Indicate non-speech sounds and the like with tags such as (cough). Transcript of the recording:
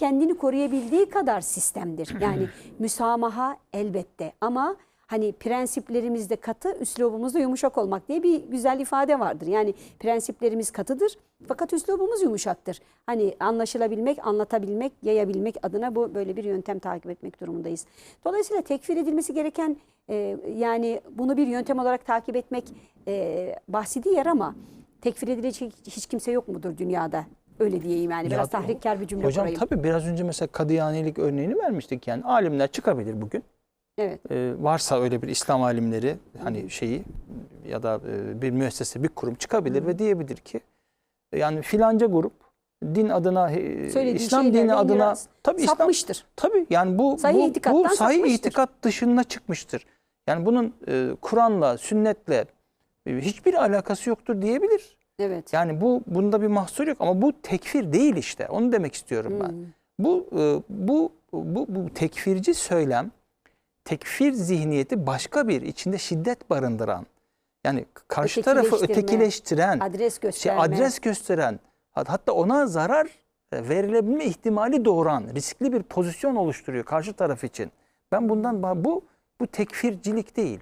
kendini koruyabildiği kadar sistemdir. (clears throat) Yani müsamaha elbette ama hani prensiplerimizde katı, üslubumuzda yumuşak olmak diye bir güzel ifade vardır. Yani prensiplerimiz katıdır fakat üslubumuz yumuşaktır. Hani anlaşılabilmek, anlatabilmek, yayabilmek adına bu böyle bir yöntem takip etmek durumundayız. Dolayısıyla tekfir edilmesi gereken e, yani bunu bir yöntem olarak takip etmek e, bahsi yer ama tekfir edilecek hiç kimse yok mudur dünyada? Öyle diyeyim yani. Biraz Ya, tahrikkar bir cümle Hocam kurayım. tabii biraz önce mesela Kadıyanilik örneğini vermiştik yani alimler çıkabilir bugün. Evet. Ee, varsa öyle bir İslam alimleri hani şeyi ya da e, bir müessese bir kurum çıkabilir ve diyebilir ki yani filanca grup din adına e, Söylediği İslam dini adına tabii İslam Sapmıştır. tabii yani bu Sahih bu, bu sahih sapmıştır. itikat dışına çıkmıştır. Yani bunun e, Kur'an'la, sünnetle e, hiçbir alakası yoktur diyebilir. Evet. Yani bu bunda bir mahsur yok ama bu tekfir değil işte. Onu demek istiyorum ben. Hmm. Bu e, bu bu bu tekfirci söylem, tekfir zihniyeti başka bir içinde şiddet barındıran, yani karşı tarafı ötekileştiren, Adres şey, gösterme. adres gösteren, hat- hatta ona zarar e, verilebilme ihtimali doğuran riskli bir pozisyon oluşturuyor karşı taraf için. Ben bundan bu bu tekfircilik değil.